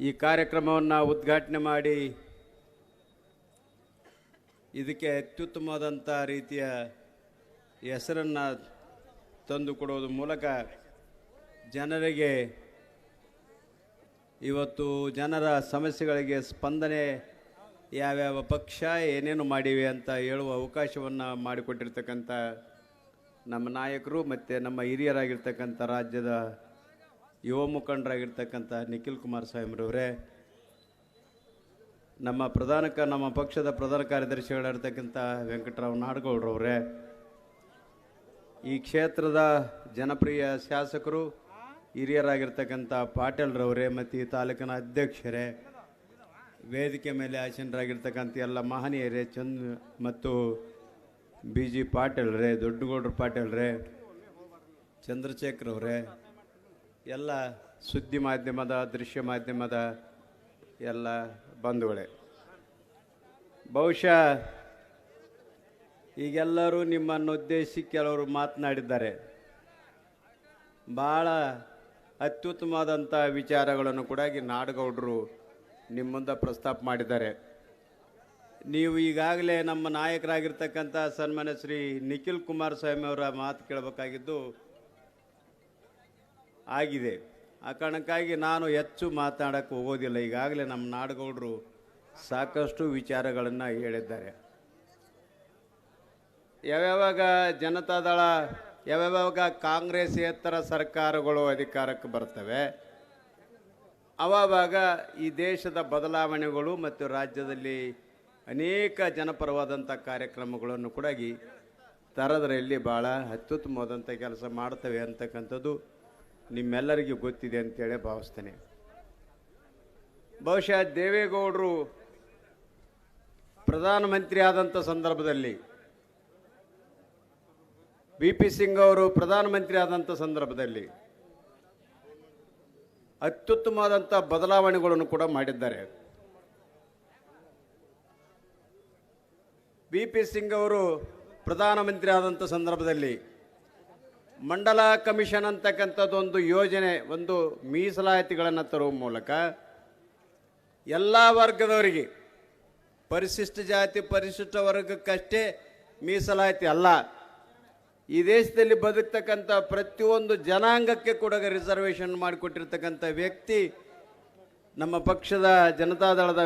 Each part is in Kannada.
ಈ ಕಾರ್ಯಕ್ರಮವನ್ನು ಉದ್ಘಾಟನೆ ಮಾಡಿ ಇದಕ್ಕೆ ಅತ್ಯುತ್ತಮವಾದಂಥ ರೀತಿಯ ಹೆಸರನ್ನು ತಂದು ಕೊಡೋದ್ರ ಮೂಲಕ ಜನರಿಗೆ ಇವತ್ತು ಜನರ ಸಮಸ್ಯೆಗಳಿಗೆ ಸ್ಪಂದನೆ ಯಾವ್ಯಾವ ಪಕ್ಷ ಏನೇನು ಮಾಡಿವೆ ಅಂತ ಹೇಳುವ ಅವಕಾಶವನ್ನು ಮಾಡಿಕೊಟ್ಟಿರ್ತಕ್ಕಂಥ ನಮ್ಮ ನಾಯಕರು ಮತ್ತು ನಮ್ಮ ಹಿರಿಯರಾಗಿರ್ತಕ್ಕಂಥ ರಾಜ್ಯದ ಯುವ ಮುಖಂಡರಾಗಿರ್ತಕ್ಕಂಥ ನಿಖಿಲ್ ಕುಮಾರ್ ಸ್ವಾಮಿರವರೇ, ನಮ್ಮ ಪ್ರಧಾನಕ ನಮ್ಮ ಪಕ್ಷದ ಪ್ರಧಾನ ಕಾರ್ಯದರ್ಶಿಗಳಾಗಿರ್ತಕ್ಕಂಥ ವೆಂಕಟರಾವ್ ನಾಡಗೌಡ್ರವರೇ, ಈ ಕ್ಷೇತ್ರದ ಜನಪ್ರಿಯ ಶಾಸಕರು, ಹಿರಿಯರಾಗಿರ್ತಕ್ಕಂಥ ಪಾಟೀಲ್ರವರೇ, ಮತ್ತು ಈ ತಾಲೂಕಿನ ಅಧ್ಯಕ್ಷರೇ, ವೇದಿಕೆ ಮೇಲೆ ಆಸೀನರಾಗಿರ್ತಕ್ಕಂಥ ಎಲ್ಲ ಮಹನೀಯರೇ, ಚಂದ್ ಮತ್ತು ಬಿ ಜಿ ಪಾಟೀಲ್ರೇ, ದೊಡ್ಡಗೌಡ್ರ ಪಾಟೀಲ್ರೇ, ಚಂದ್ರಶೇಖರ್ ಅವರೇ ಎಲ್ಲ ಸುದ್ದಿ ಮಾಧ್ಯಮದ, ದೃಶ್ಯ ಮಾಧ್ಯಮದ ಎಲ್ಲ ಬಂಧುಗಳೇ. ಬಹುಶಃ ಈಗೆಲ್ಲರೂ ನಿಮ್ಮನ್ನು ಉದ್ದೇಶಿಸಿ ಕೆಲವರು ಮಾತನಾಡಿದ್ದಾರೆ. ಭಾಳ ಅತ್ಯುತ್ತಮವಾದಂಥ ವಿಚಾರಗಳನ್ನು ಕೂಡ ಈ ನಾಡಗೌಡರು ನಿಮ್ಮ ಮುಂದೆ ಪ್ರಸ್ತಾಪ ಮಾಡಿದ್ದಾರೆ. ನೀವು ಈಗಾಗಲೇ ನಮ್ಮ ನಾಯಕರಾಗಿರ್ತಕ್ಕಂಥ ಸನ್ಮಾನ್ಯ ಶ್ರೀ ನಿಖಿಲ್ ಕುಮಾರಸ್ವಾಮಿ ಅವರ ಮಾತು ಕೇಳಬೇಕಾಗಿದ್ದು ಆಗಿದೆ. ಆ ಕಾರಣಕ್ಕಾಗಿ ನಾನು ಹೆಚ್ಚು ಮಾತನಾಡಕ್ಕೆ ಹೋಗೋದಿಲ್ಲ. ಈಗಾಗಲೇ ನಮ್ಮ ನಾಡುಗೌಡರು ಸಾಕಷ್ಟು ವಿಚಾರಗಳನ್ನು ಹೇಳಿದ್ದಾರೆ. ಯಾವ್ಯಾವಾಗ ಜನತಾದಳ ಯಾವ್ಯಾವಾಗ ಕಾಂಗ್ರೆಸ್ಸೇತರ ಸರ್ಕಾರಗಳು ಅಧಿಕಾರಕ್ಕೆ ಬರ್ತವೆ ಅವಾಗ ಈ ದೇಶದ ಬದಲಾವಣೆಗಳು ಮತ್ತು ರಾಜ್ಯದಲ್ಲಿ ಅನೇಕ ಜನಪರವಾದಂಥ ಕಾರ್ಯಕ್ರಮಗಳನ್ನು ಕೂಡ ತರದರಲ್ಲಿ ತರದ್ರಲ್ಲಿ ಭಾಳ ಅತ್ಯುತ್ತಮವಾದಂಥ ಕೆಲಸ ಮಾಡ್ತವೆ ಅಂತಕ್ಕಂಥದ್ದು ನಿಮ್ಮೆಲ್ಲರಿಗೂ ಗೊತ್ತಿದೆ ಅಂತೇಳಿ ಭಾವಿಸ್ತೇನೆ. ಬಹುಶಃ ದೇವೇಗೌಡರು ಪ್ರಧಾನಮಂತ್ರಿ ಆದಂಥ ಸಂದರ್ಭದಲ್ಲಿ ವಿ ಪಿ ಸಿಂಗ್ ಅವರು ಪ್ರಧಾನಮಂತ್ರಿ ಆದಂಥ ಸಂದರ್ಭದಲ್ಲಿ ಅತ್ಯುತ್ತಮವಾದಂಥ ಬದಲಾವಣೆಗಳನ್ನು ಕೂಡ ಮಾಡಿದ್ದಾರೆ. ವಿ ಪಿ ಸಿಂಗ್ ಅವರು ಪ್ರಧಾನಮಂತ್ರಿ ಆದಂಥ ಸಂದರ್ಭದಲ್ಲಿ ಮಂಡಲ ಕಮಿಷನ್ ಅಂತಕ್ಕಂಥದ್ದೊಂದು ಯೋಜನೆ, ಒಂದು ಮೀಸಲಾತಿಗಳನ್ನು ತರುವ ಮೂಲಕ ಎಲ್ಲ ವರ್ಗದವರಿಗೆ, ಪರಿಶಿಷ್ಟ ಜಾತಿ, ಪರಿಶಿಷ್ಟ ವರ್ಗಕ್ಕಷ್ಟೇ ಮೀಸಲಾತಿ ಅಲ್ಲ. ಈ ದೇಶದಲ್ಲಿ ಬದುಕ್ತಕ್ಕಂಥ ಪ್ರತಿಯೊಂದು ಜನಾಂಗಕ್ಕೆ ಕೂಡ ರಿಸರ್ವೇಷನ್ ಮಾಡಿಕೊಟ್ಟಿರ್ತಕ್ಕಂಥ ವ್ಯಕ್ತಿ ನಮ್ಮ ಪಕ್ಷದ ಜನತಾದಳದ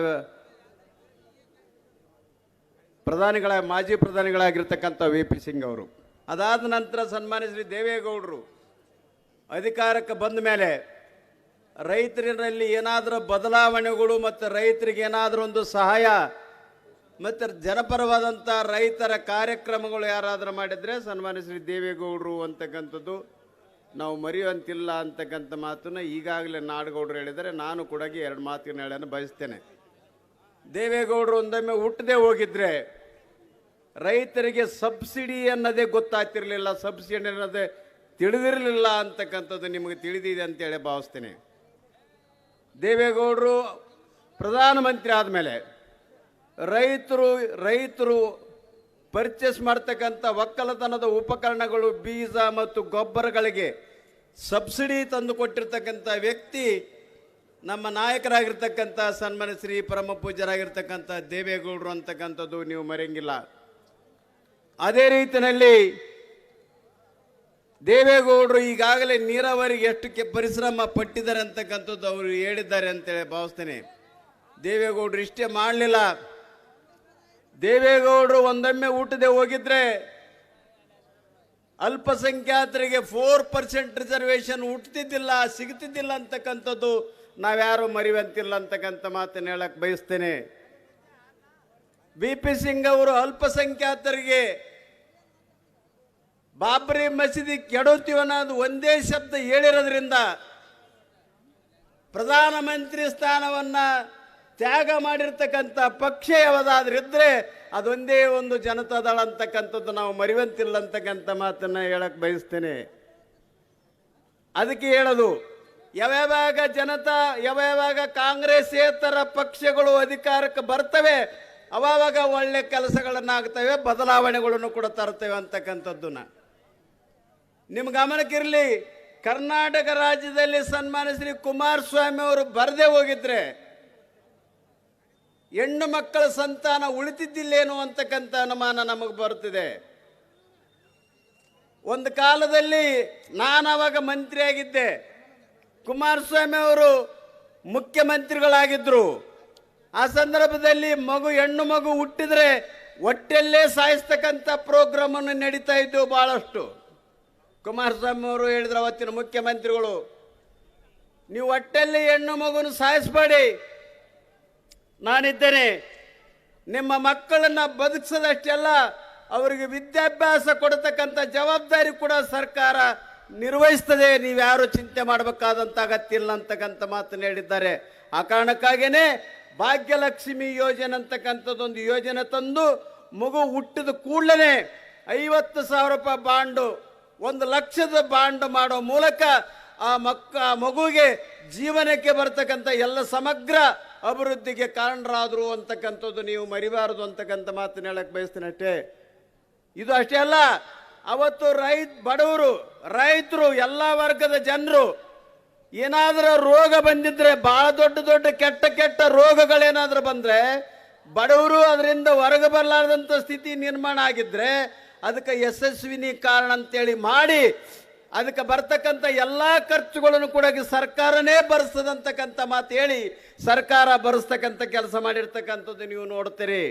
ಪ್ರಧಾನಿಗಳ, ಮಾಜಿ ಪ್ರಧಾನಿಗಳಾಗಿರ್ತಕ್ಕಂಥ ವಿ ಪಿ ಸಿಂಗ್ ಅವರು. ಅದಾದ ನಂತರ ಸನ್ಮಾನ್ಯ ಶ್ರೀ ದೇವೇಗೌಡರು ಅಧಿಕಾರಕ್ಕೆ ಬಂದ ಮೇಲೆ ರೈತರಲ್ಲಿ ಏನಾದರೂ ಬದಲಾವಣೆಗಳು ಮತ್ತು ರೈತರಿಗೆ ಏನಾದರೂ ಒಂದು ಸಹಾಯ ಮತ್ತು ಜನಪರವಾದಂಥ ರೈತರ ಕಾರ್ಯಕ್ರಮಗಳು ಯಾರಾದರೂ ಮಾಡಿದರೆ ಸನ್ಮಾನ್ಯ ಶ್ರೀ ದೇವೇಗೌಡರು ಅಂತಕ್ಕಂಥದ್ದು ನಾವು ಮರೆಯುವಂತಿಲ್ಲ ಅಂತಕ್ಕಂಥ ಮಾತನ್ನು ಈಗಾಗಲೇ ನಾಡಗೌಡರು ಹೇಳಿದರೆ ನಾನು ಕೂಡ ಎರಡು ಮಾತಿನ ಹೇಳನ್ನು ಬಯಸ್ತೇನೆ. ದೇವೇಗೌಡರು ಒಂದೊಮ್ಮೆ ಹುಟ್ಟದೆ ಹೋಗಿದ್ರೆ ರೈತರಿಗೆ ಸಬ್ಸಿಡಿ ಅನ್ನೋದೇ ಗೊತ್ತಾಗ್ತಿರಲಿಲ್ಲ, ಸಬ್ಸಿಡಿ ಅನ್ನೋದೇ ತಿಳಿದಿರಲಿಲ್ಲ ಅಂತಕ್ಕಂಥದ್ದು ನಿಮಗೆ ತಿಳಿದಿದೆ ಅಂತೇಳಿ ಭಾವಿಸ್ತೀನಿ. ದೇವೇಗೌಡರು ಪ್ರಧಾನಮಂತ್ರಿ ಆದಮೇಲೆ ರೈತರು ರೈತರು ಪರ್ಚೇಸ್ ಮಾಡ್ತಕ್ಕಂಥ ಒಕ್ಕಲತನದ ಉಪಕರಣಗಳು, ಬೀಜ ಮತ್ತು ಗೊಬ್ಬರಗಳಿಗೆ ಸಬ್ಸಿಡಿ ತಂದು ಕೊಟ್ಟಿರ್ತಕ್ಕಂಥ ವ್ಯಕ್ತಿ ನಮ್ಮ ನಾಯಕರಾಗಿರ್ತಕ್ಕಂಥ ಸನ್ಮಾನ ಶ್ರೀ ಪರಮ ಪೂಜ್ಯರಾಗಿರ್ತಕ್ಕಂಥ ದೇವೇಗೌಡರು ಅಂತಕ್ಕಂಥದ್ದು ನೀವು ಮರೆಯಂಗಿಲ್ಲ. ಅದೇ ರೀತಿಯಲ್ಲಿ ದೇವೇಗೌಡರು ಈಗಾಗಲೇ ನೀರಾವರಿಗೆ ಎಷ್ಟು ಪರಿಶ್ರಮ ಪಟ್ಟಿದ್ದಾರೆ ಅಂತಕ್ಕಂಥದ್ದು ಅವರು ಹೇಳಿದ್ದಾರೆ ಅಂತೇಳಿ ಭಾವಿಸ್ತೇನೆ. ದೇವೇಗೌಡರು ಇಷ್ಟೇ ಮಾಡಲಿಲ್ಲ. ದೇವೇಗೌಡರು ಒಂದೊಮ್ಮೆ ಊಟದೆ ಹೋಗಿದ್ರೆ ಅಲ್ಪಸಂಖ್ಯಾತರಿಗೆ ಫೋರ್ ಪರ್ಸೆಂಟ್ ರಿಸರ್ವೇಷನ್ ಹುಟ್ಟುತ್ತಿದ್ದಿಲ್ಲ ಸಿಗ್ತಿದ್ದಿಲ್ಲ ಅಂತಕ್ಕಂಥದ್ದು ನಾವ್ಯಾರು ಮರಿವಂತಿಲ್ಲ ಅಂತಕ್ಕಂಥ ಮಾತನ್ನು ಹೇಳಕ್ ಬಯಸ್ತೇನೆ. ಬಿ ಪಿ ಸಿಂಗ್ ಅವರು ಅಲ್ಪಸಂಖ್ಯಾತರಿಗೆ ಬಾಬ್ರಿ ಮಸೀದಿ ಕೆಡುತ್ತೀವಿ ಅನ್ನೋದು ಒಂದೇ ಶಬ್ದ ಹೇಳಿರೋದ್ರಿಂದ ಪ್ರಧಾನಮಂತ್ರಿ ಸ್ಥಾನವನ್ನ ತ್ಯಾಗ ಮಾಡಿರ್ತಕ್ಕಂಥ ಪಕ್ಷ ಯಾವುದಾದ್ರೂ ಇದ್ರೆ ಅದೊಂದೇ ಒಂದು ಜನತಾದಳ ಅಂತಕ್ಕಂಥದ್ದು ನಾವು ಮರಿವಂತಿಲ್ಲ ಅಂತಕ್ಕಂಥ ಮಾತನ್ನ ಹೇಳಕ್ಕೆ ಬಯಸ್ತೇನೆ. ಅದಕ್ಕೆ ಹೇಳೋದು, ಯಾವ್ಯಾವಾಗ ಜನತಾ, ಯಾವ್ಯಾವಾಗ ಕಾಂಗ್ರೆಸ್ ಪಕ್ಷಗಳು ಅಧಿಕಾರಕ್ಕೆ ಬರ್ತವೆ ಅವಾಗ ಒಳ್ಳೆ ಕೆಲಸಗಳನ್ನಾಗ್ತವೆ, ಬದಲಾವಣೆಗಳನ್ನು ಕೂಡ ತರ್ತೇವೆ ಅಂತಕ್ಕಂಥದ್ದನ್ನ. ನಿಮ್ಮ ಗಮನಕ್ಕಿರಲಿ, ಕರ್ನಾಟಕ ರಾಜ್ಯದಲ್ಲಿ ಸನ್ಮಾನ್ಯ ಶ್ರೀ ಕುಮಾರಸ್ವಾಮಿ ಅವರು ಬರದೇ ಹೋಗಿದ್ರೆ, ಹೆಣ್ಣು ಮಕ್ಕಳ ಸಂತಾನ ಉಳಿತಿದ್ದಿಲ್ಲೇನೋ ಅಂತಕ್ಕಂಥ ಅನುಮಾನ ನಮಗೆ ಬರುತ್ತಿದೆ. ಒಂದು ಕಾಲದಲ್ಲಿ ನಾನು ಅವಾಗ ಮಂತ್ರಿಯಾಗಿದ್ದೆ. ಕುಮಾರಸ್ವಾಮಿ ಅವರು ಮುಖ್ಯಮಂತ್ರಿಗಳಾಗಿದ್ದರು ಆ ಸಂದರ್ಭದಲ್ಲಿ ಮಗು, ಹೆಣ್ಣು ಮಗು ಹುಟ್ಟಿದ್ರೆ ಒಟ್ಟೆಲ್ಲೇ ಸಾಯಿಸ್ತಕ್ಕಂಥ ಪ್ರೋಗ್ರಾಮನ್ನು ನಡೀತಾ ಇದ್ದವು ಬಹಳಷ್ಟು. ಕುಮಾರಸ್ವಾಮಿ ಅವರು ಹೇಳಿದ್ರು ಅವತ್ತಿನ ಮುಖ್ಯಮಂತ್ರಿಗಳು, ನೀವು ಒಟ್ಟಲ್ಲಿ ಹೆಣ್ಣು ಮಗುನ ಸಾಯಿಸಬೇಡಿ. ನಾನಿದ್ದೇನೆ. ನಿಮ್ಮ ಮಕ್ಕಳನ್ನ ಬದುಕಿಸದಷ್ಟೆಲ್ಲ ಅವರಿಗೆ ವಿದ್ಯಾಭ್ಯಾಸ ಕೊಡತಕ್ಕಂಥ ಜವಾಬ್ದಾರಿ ಕೂಡ ಸರ್ಕಾರ ನಿರ್ವಹಿಸ್ತದೆ. ನೀವ್ಯಾರು ಚಿಂತೆ ಮಾಡಬೇಕಾದಂತ ಅಗತ್ಯ ಇಲ್ಲ ಅಂತಕ್ಕಂಥ ಮಾತನ್ನು ಹೇಳಿದ್ದಾರೆ. ಆ ಕಾರಣಕ್ಕಾಗೇನೆ ಭಾಗ್ಯಲಕ್ಷ್ಮಿ ಯೋಜನೆ ಅಂತಕ್ಕಂಥದ್ದೊಂದು ಯೋಜನೆ ತಂದು ಮಗು ಹುಟ್ಟಿದ ಕೂಡಲೇ ಐವತ್ತು ಸಾವಿರ ರೂಪಾಯಿ ಬಾಂಡು, ಒಂದು ಲಕ್ಷದ ಬಾಂಡು ಮಾಡೋ ಮೂಲಕ ಆ ಮಕ್ಕ, ಆ ಮಗುವಿಗೆ ಜೀವನಕ್ಕೆ ಬರ್ತಕ್ಕಂಥ ಎಲ್ಲ ಸಮಗ್ರ ಅಭಿವೃದ್ಧಿಗೆ ಕಾರಣರಾದರು ಅಂತಕ್ಕಂಥದ್ದು ನೀವು ಮರಿಬಾರದು ಅಂತಕ್ಕಂಥ ಮಾತನ್ನು ಹೇಳಕ್ಕೆ ಬಯಸ್ತೀನಿ ಇದು ಅಷ್ಟೇ ಅಲ್ಲ, ಅವತ್ತು ರೈತ, ಬಡವರು, ರೈತರು, ಎಲ್ಲ ವರ್ಗದ ಜನರು ಏನಾದರೂ ರೋಗ ಬಂದಿದ್ರೆ ಬಹಳ ದೊಡ್ಡ ದೊಡ್ಡ ಕೆಟ್ಟ ಕೆಟ್ಟ ರೋಗಗಳೇನಾದರೂ ಬಂದ್ರೆ, ಬಡವರು ಅದರಿಂದ ಹೊರಗೆ ಬರಲಾರ್ದಂಥ ಸ್ಥಿತಿ ನಿರ್ಮಾಣ ಆಗಿದ್ರೆ, ಅದಕ್ಕೆ ಯಶಸ್ವಿನಿ ಕಾರಣ ಅಂತೇಳಿ ಮಾಡಿ, ಅದಕ್ಕೆ ಬರ್ತಕ್ಕಂಥ ಎಲ್ಲ ಖರ್ಚುಗಳನ್ನು ಕೂಡ ಸರ್ಕಾರನೇ ಭರಿಸ್ತದಂತಕ್ಕಂಥ ಮಾತು ಹೇಳಿ, ಸರ್ಕಾರ ಬರೆಸ್ತಕ್ಕಂಥ ಕೆಲಸ ಮಾಡಿರ್ತಕ್ಕಂಥದ್ದು ನೀವು ನೋಡ್ತೀರಿ.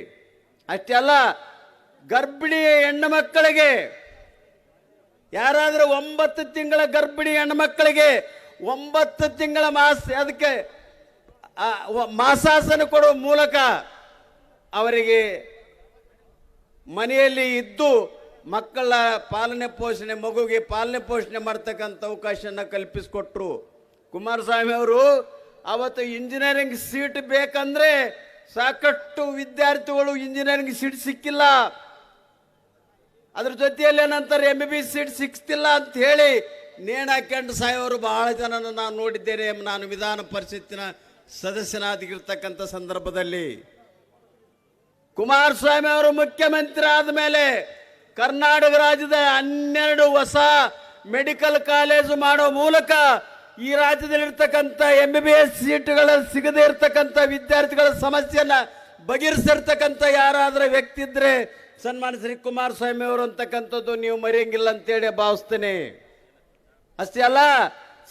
ಅಷ್ಟೇ ಅಲ್ಲ, ಗರ್ಭಿಣಿ ಹೆಣ್ಣು ಮಕ್ಕಳಿಗೆ, ಯಾರಾದರೂ ಒಂಬತ್ತು ತಿಂಗಳ ಗರ್ಭಿಣಿ ಹೆಣ್ಣು ಮಕ್ಕಳಿಗೆ ಒಂಬತ್ತು ತಿಂಗಳ ಮಾಸ, ಅದಕ್ಕೆ ಮಾಸಾಸನ ಕೊಡುವ ಮೂಲಕ ಅವರಿಗೆ ಮನೆಯಲ್ಲಿ ಇದ್ದು ಮಕ್ಕಳ ಪಾಲನೆ ಪೋಷಣೆ ಮಗುಗೆ ಪಾಲನೆ ಪೋಷಣೆ ಮಾಡ್ತಕ್ಕಂಥ ಅವಕಾಶನ ಕಲ್ಪಿಸಿಕೊಟ್ರು. ಕುಮಾರಸ್ವಾಮಿ ಅವರು, ಅವತ್ತು ಇಂಜಿನಿಯರಿಂಗ್ ಸೀಟ್ ಬೇಕಂದ್ರೆ ಸಾಕಷ್ಟು ವಿದ್ಯಾರ್ಥಿಗಳು ಇಂಜಿನಿಯರಿಂಗ್ ಸೀಟ್ ಸಿಕ್ಕಿಲ್ಲ. ಅದ್ರ ಜೊತೆಯಲ್ಲಿ ಏನಂತಾರೆ ಎಂ ಬಿ ಬಿ ಸೀಟ್ ಸಿಕ್ತಿಲ್ಲ ಅಂತ ಹೇಳಿ ನೇಣು ಹಾಕೊಂಡು ಸಾಯೋರು ಬಹಳ ಜನನ ನಾನು ನೋಡಿದ್ದೇನೆ ನಾನು ವಿಧಾನ ಪರಿಷತ್ತಿನ ಸದಸ್ಯನಾಗಿರ್ತಕ್ಕಂಥ ಸಂದರ್ಭದಲ್ಲಿ. ಕುಮಾರಸ್ವಾಮಿ ಅವರು ಮುಖ್ಯಮಂತ್ರಿ ಆದ ಮೇಲೆ ಕರ್ನಾಟಕ ರಾಜ್ಯದ ಹನ್ನೆರಡು ಹೊಸ ಮೆಡಿಕಲ್ ಕಾಲೇಜು ಮಾಡೋ ಮೂಲಕ ಈ ರಾಜ್ಯದಲ್ಲಿರ್ತಕ್ಕಂಥ ಎಂ ಬಿ ಬಿ ಎಸ್ ಸೀಟುಗಳ ಸಿಗದೇ ಇರತಕ್ಕಂಥ ವಿದ್ಯಾರ್ಥಿಗಳ ಸಮಸ್ಯೆಯನ್ನ ಬಗೆಹರಿಸಿರ್ತಕ್ಕಂಥ ಯಾರಾದರೂ ವ್ಯಕ್ತಿ ಇದ್ರೆ ಸನ್ಮಾನ ಶ್ರೀ ಕುಮಾರಸ್ವಾಮಿ ಅವರು ಅಂತಕ್ಕಂಥದ್ದು ನೀವು ಮರೆಯಂಗಿಲ್ಲ ಅಂತೇಳಿ ಭಾವಿಸ್ತೇನೆ. ಅಷ್ಟೇ ಅಲ್ಲ,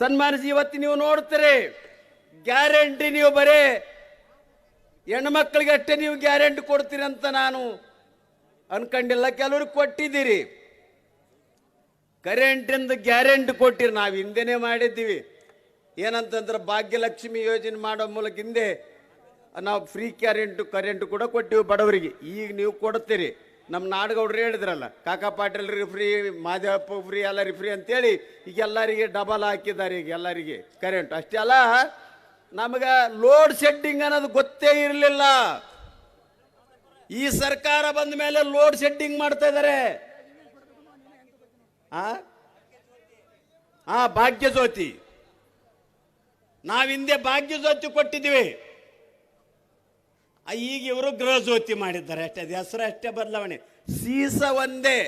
ಸನ್ಮಾನಿಸಿ ಇವತ್ತು ನೀವು ನೋಡ್ತೀರಿ ಗ್ಯಾರಂಟಿ ನೀವು ಬರೀ ಹೆಣ್ಮಕ್ಳಿಗೆ ಅಷ್ಟೇ ನೀವು ಗ್ಯಾರಂಟಿ ಕೊಡ್ತೀರಿ ಅಂತ ನಾನು ಅನ್ಕೊಂಡಿಲ್ಲ. ಕೆಲವ್ರಿಗೆ ಕೊಟ್ಟಿದ್ದೀರಿ. ಕರೆಂಟಿಂದ ಗ್ಯಾರಂಟಿ ಕೊಟ್ಟಿರಿ. ನಾವು ಹಿಂದೆನೇ ಮಾಡಿದ್ದೀವಿ. ಏನಂತಂದ್ರೆ ಭಾಗ್ಯಲಕ್ಷ್ಮಿ ಯೋಜನೆ ಮಾಡೋ ಮೂಲಕ ಹಿಂದೆ ನಾವು ಫ್ರೀ ಕ್ಯಾರೆಂಟು ಕರೆಂಟ್ ಕೂಡ ಕೊಟ್ಟಿವಿ ಬಡವರಿಗೆ. ಈಗ ನೀವು ಕೊಡ್ತೀರಿ. ನಮ್ಮ ನಾಡಗೌಡ್ರು ಹೇಳಿದ್ರಲ್ಲ, ಕಾಕಾ ಪಾಟೀಲ್ ರಿಫ್ರಿ ಮಾದೇವಪ್ಪ ಫ್ರೀ ಎಲ್ಲ ರಿಫ್ರಿ ಅಂತೇಳಿ ಈಗ ಎಲ್ಲರಿಗೆ ಡಬಲ್ ಹಾಕಿದ್ದಾರೆ ಈಗ ಎಲ್ಲರಿಗೆ. ಕರೆಂಟ್ ಅಷ್ಟೇ ಅಲ್ಲ, ನಮಗೆ ಲೋಡ್ ಶೆಡ್ಡಿಂಗ್ ಅನ್ನೋದು ಗೊತ್ತೇ ಇರಲಿಲ್ಲ. ಈ ಸರ್ಕಾರ ಬಂದ ಮೇಲೆ ಲೋಡ್ ಶೆಡ್ಡಿಂಗ್ ಮಾಡ್ತಾ ಇದ್ದಾರೆ ಆ? ಭಾಗ್ಯ ಜ್ಯೋತಿ ನಾವಿಂದೆ ಭಾಗ್ಯ ಜ್ಯೋತಿ ಕೊಟ್ಟಿದ್ದೀವಿ. ಈಗ ಇವರು ಗೃಹ ಜ್ಯೋತಿ ಮಾಡಿದ್ದಾರೆ ಅಷ್ಟೇ, ಅದು ಹೆಸರು ಅಷ್ಟೇ ಬದಲಾವಣೆ. ಸೀಸ ಒಂದೇ,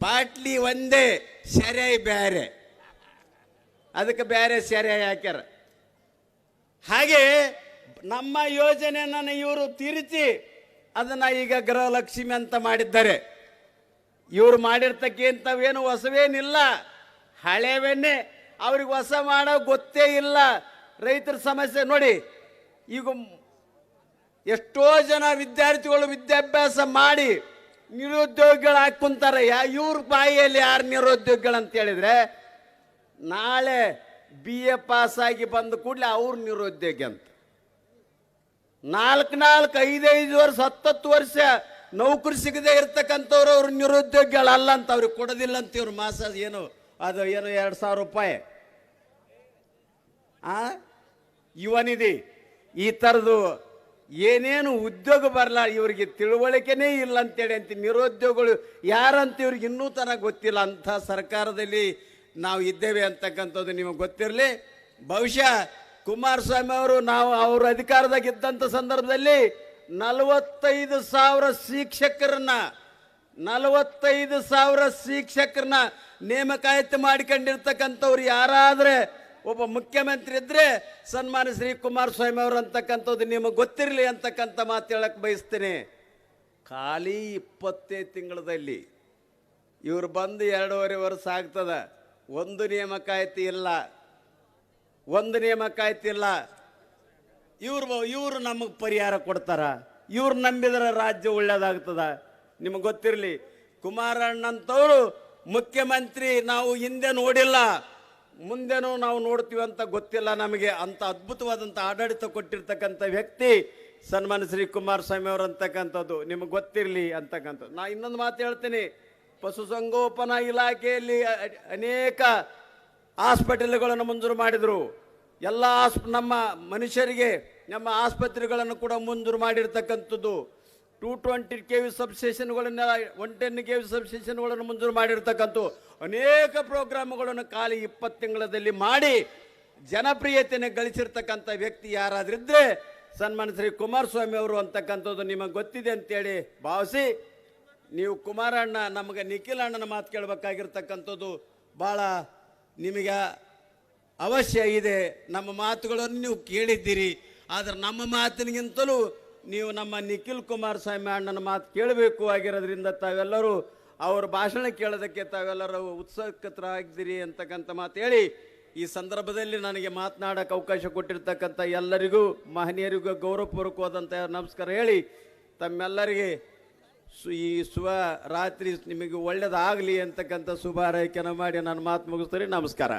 ಬಾಟ್ಲಿ ಒಂದೇ, ಸೆರೆ ಬೇರೆ. ಅದಕ್ಕೆ ಬೇರೆ ಸೆರೆ ಹಾಕ್ಯಾರ. ಹಾಗೆ ನಮ್ಮ ಯೋಜನೆಯನ್ನು ಇವರು ತಿರುಚಿ ಅದನ್ನ ಈಗ ಗೃಹಲಕ್ಷ್ಮಿ ಅಂತ ಮಾಡಿದ್ದಾರೆ. ಇವರು ಮಾಡಿರ್ತಕ್ಕಂಥವೇನು ಹೊಸವೇನಿಲ್ಲ. ಹಳೆವನ್ನೇ ಅವ್ರಿಗೆ ಹೊಸ ಮಾಡೋ ಗೊತ್ತೇ ಇಲ್ಲ. ರೈತರ ಸಮಸ್ಯೆ ನೋಡಿ, ಈಗ ಎಷ್ಟೋ ಜನ ವಿದ್ಯಾರ್ಥಿಗಳು ವಿದ್ಯಾಭ್ಯಾಸ ಮಾಡಿ ನಿರುದ್ಯೋಗಿಗಳು ಹಾಕ್ಕೊಂತಾರೆ ಯಾ, ಇವ್ರ ಬಾಯಿಯಲ್ಲಿ ಯಾರು ನಿರುದ್ಯೋಗಿಗಳು ಅಂತ ಹೇಳಿದ್ರೆ, ನಾಳೆ ಬಿ ಎ ಪಾಸ್ ಆಗಿ ಬಂದ ಕೂಡಲೇ ಅವ್ರು ನಿರುದ್ಯೋಗಿ ಅಂತ. ನಾಲ್ಕು ನಾಲ್ಕು ಐದೈದು ವರ್ಷ, ಹತ್ತತ್ತು ವರ್ಷ ನೌಕರಿ ಸಿಗದೆ ಇರ್ತಕ್ಕಂಥವ್ರು ಅವ್ರು ನಿರುದ್ಯೋಗಿಗಳಲ್ಲ ಅಂತ ಅವ್ರಿಗೆ ಕೊಡೋದಿಲ್ಲ ಅಂತ ಇವ್ರು ಮಾಸ ಏನು, ಅದು ಏನು ಎರಡು ಸಾವಿರ ರೂಪಾಯಿ. ಆ? ಯುವನಿಧಿ, ಈ ಥರದ್ದು ಏನೇನು ಉದ್ಯೋಗ ಬರಲ್ಲ, ಇವರಿಗೆ ತಿಳುವಳಿಕೆನೇ ಇಲ್ಲ ಅಂತೇಳಿ ಅಂತ ನಿರುದ್ಯೋಗಗಳು ಯಾರಂತ ಇವ್ರಿಗೆ ಇನ್ನೂ ತನಕ ಗೊತ್ತಿಲ್ಲ. ಅಂಥ ಸರ್ಕಾರದಲ್ಲಿ ನಾವು ಇದ್ದೇವೆ ಅಂತಕ್ಕಂಥದ್ದು ನಿಮಗೆ ಗೊತ್ತಿರಲಿ. ಬಹುಶಃ ಕುಮಾರಸ್ವಾಮಿ ಅವರು ನಾವು ಅವ್ರ ಅಧಿಕಾರದಾಗ ಇದ್ದಂಥ ಸಂದರ್ಭದಲ್ಲಿ ನಲವತ್ತೈದು ಸಾವಿರ ಶಿಕ್ಷಕರನ್ನ, ನಲವತ್ತೈದು ಸಾವಿರ ಶಿಕ್ಷಕರನ್ನ ನೇಮಕಾತಿ ಮಾಡಿಕೊಂಡಿರ್ತಕ್ಕಂಥವ್ರು ಯಾರಾದ್ರೆ ಒಬ್ಬ ಮುಖ್ಯಮಂತ್ರಿ ಇದ್ರೆ ಸನ್ಮಾನ್ಯ ಶ್ರೀ ಕುಮಾರಸ್ವಾಮಿ ಅವರು ಅಂತಕ್ಕಂಥದ್ದು ನಿಮಗೆ ಗೊತ್ತಿರಲಿ ಅಂತಕ್ಕಂಥ ಮಾತು ಹೇಳಕ್ಕೆ ಬಯಸ್ತೀನಿ. ಖಾಲಿ ಇಪ್ಪತ್ತೇ ತಿಂಗಳದಲ್ಲಿ ಇವರು ಬಂದು ಎರಡೂವರೆ ವರ್ಷ ಆಗ್ತದ. ಒಂದು ನೇಮಕಾತಿ ಇಲ್ಲ. ಒಂದು ನೇಮಕಾತಿ ಇಲ್ಲ. ಇವ್ರು ಇವರು ನಮಗೆ ಪರಿಹಾರ ಕೊಡ್ತಾರ. ಇವ್ರು ನಂಬಿದ್ರೆ ರಾಜ್ಯ ಒಳ್ಳೇದಾಗ್ತದ. ನಿಮಗೆ ಗೊತ್ತಿರಲಿ. ಕುಮಾರಣ್ಣಂಥವರು ಮುಖ್ಯಮಂತ್ರಿ ನಾವು ಹಿಂದೆ ನೋಡಿಲ್ಲ. ಮುಂದೆನೂ ನಾವು ನೋಡ್ತೀವಿ ಅಂತ ಗೊತ್ತಿಲ್ಲ ನಮಗೆ. ಅಂತ ಅದ್ಭುತವಾದಂಥ ಆಡಳಿತ ಕೊಟ್ಟಿರ್ತಕ್ಕಂಥ ವ್ಯಕ್ತಿ ಸನ್ಮಾನ ಶ್ರೀ ಕುಮಾರಸ್ವಾಮಿ ಅವರು ಅಂತಕ್ಕಂಥದ್ದು. ನಿಮಗೆ ಗೊತ್ತಿರಲಿ ಅಂತಕ್ಕಂಥದ್ದು. ನಾ ಇನ್ನೊಂದು ಮಾತು ಹೇಳ್ತೀನಿ. ಪಶುಸಂಗೋಪನಾ ಇಲಾಖೆಯಲ್ಲಿ ಅನೇಕ ಆಸ್ಪೆಟಲ್ಗಳನ್ನು ಮಂಜೂರು ಮಾಡಿದರು. ಎಲ್ಲ ಆಸ್ಪ, ನಮ್ಮ ಮನುಷ್ಯರಿಗೆ, ನಮ್ಮ ಆಸ್ಪತ್ರೆಗಳನ್ನು ಕೂಡ ಮಂಜೂರು ಮಾಡಿರ್ತಕ್ಕಂಥದ್ದು. ಟೂ ಟ್ವೆಂಟಿ ಕೆ ವಿ ಸಬ್ಸ್ಟೇಷನ್ಗಳನ್ನ ಒನ್ ಟೆನ್ ಕೆ ವಿ ಸಬ್ಸ್ಟೇಷನ್ಗಳನ್ನು ಮಂಜೂರು ಮಾಡಿರ್ತಕ್ಕಂಥ ಅನೇಕ ಪ್ರೋಗ್ರಾಮ್ಗಳನ್ನು ಖಾಲಿ ಇಪ್ಪತ್ತು ತಿಂಗಳಲ್ಲಿ ಮಾಡಿ ಜನಪ್ರಿಯತೆಯನ್ನು ಗಳಿಸಿರ್ತಕ್ಕಂಥ ವ್ಯಕ್ತಿ ಯಾರಾದ್ರಿದ್ರೆ ಸನ್ಮಾನ ಶ್ರೀ ಕುಮಾರಸ್ವಾಮಿ ಅವರು ಅಂತಕ್ಕಂಥದ್ದು ನಿಮಗೆ ಗೊತ್ತಿದೆ ಅಂತೇಳಿ ಭಾವಿಸಿ ನೀವು ಕುಮಾರಣ್ಣ, ನಮಗೆ ನಿಖಿಲ್ ಅಣ್ಣನ ಮಾತು ಕೇಳಬೇಕಾಗಿರ್ತಕ್ಕಂಥದ್ದು ಭಾಳ ನಿಮಗೆ ಅವಶ್ಯ ಇದೆ. ನಮ್ಮ ಮಾತುಗಳನ್ನು ನೀವು ಕೇಳಿದ್ದೀರಿ. ಆದರೆ ನಮ್ಮ ಮಾತಿನಿಗಿಂತಲೂ ನೀವು ನಮ್ಮ ನಿಖಿಲ್ ಕುಮಾರಸ್ವಾಮಿ ಅಣ್ಣನ ಮಾತು ಕೇಳಬೇಕು ಆಗಿರೋದ್ರಿಂದ ತಾವೆಲ್ಲರೂ ಅವ್ರ ಭಾಷಣ ಕೇಳೋದಕ್ಕೆ ತಾವೆಲ್ಲರೂ ಉತ್ಸುಕತರಾಗಿದ್ದೀರಿ ಅಂತಕ್ಕಂಥ ಮಾತು ಹೇಳಿ, ಈ ಸಂದರ್ಭದಲ್ಲಿ ನನಗೆ ಮಾತನಾಡಕ್ಕೆ ಅವಕಾಶ ಕೊಟ್ಟಿರ್ತಕ್ಕಂಥ ಎಲ್ಲರಿಗೂ, ಮಹನೀಯರಿಗೂ ಗೌರವಪೂರ್ವಕವಾದಂಥ ನಮಸ್ಕಾರ ಹೇಳಿ, ತಮ್ಮೆಲ್ಲರಿಗೆ ಸು ಈ ಶುಭ ರಾತ್ರಿ ನಿಮಗೆ ಒಳ್ಳೆಯದಾಗಲಿ ಅಂತಕ್ಕಂಥ ಶುಭ ಮಾಡಿ ನಾನು ಮಾತು ಮುಗಿಸ್ತೀನಿ. ನಮಸ್ಕಾರ.